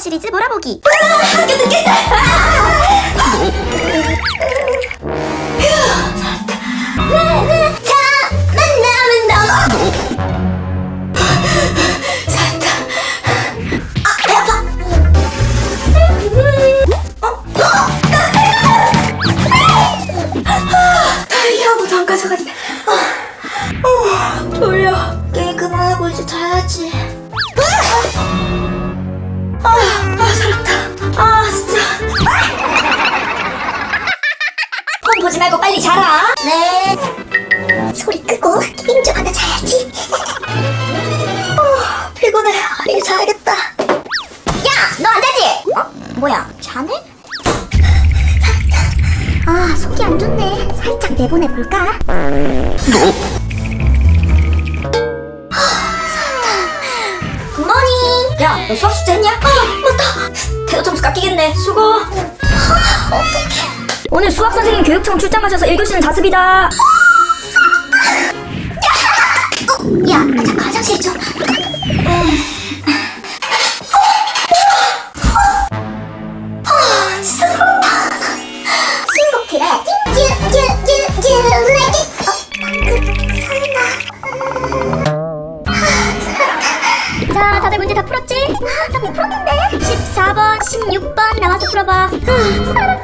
시리즈 몰아보기. 학교 늦겠다. 자, 빨리 자라. 네. 소리 끄고 게임 좀 하다 자야지. 어, 피곤해. 이제 자야겠다. 야, 너 안 자지? 어? 뭐야, 자네? 아, 속이 안 좋네. 살짝 내보내 볼까? 굿모닝. 야, 너 수학 숙제 했냐? 아, 맞다. 태도 점수 깎이겠네. 수고. 어떡해. 오늘 수학 선생님 교육청 출장 가셔서 1교시는 자습이다. 야, 잠깐 화장실 좀. 설마 자, 다들 문제 다 풀었지? 아, 나못 풀었는데 14번, 16번 나와서 풀어봐 아, 살았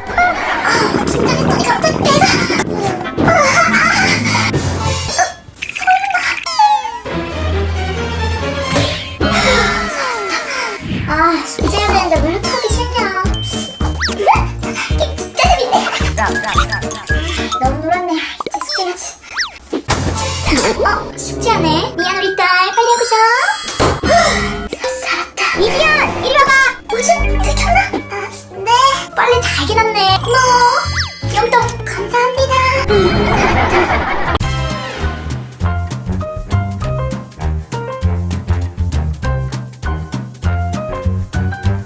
너무 놀았네. 이제 숙제해야지. 어, 숙제하네. 미안, 우리 딸. 빨리 하고 자. 살았다. 이지연, 이리 와봐. 뭐지? 들켰나? 아, 네. 빨리 잘 해놨네. 고마워. 용돈 감사합니다.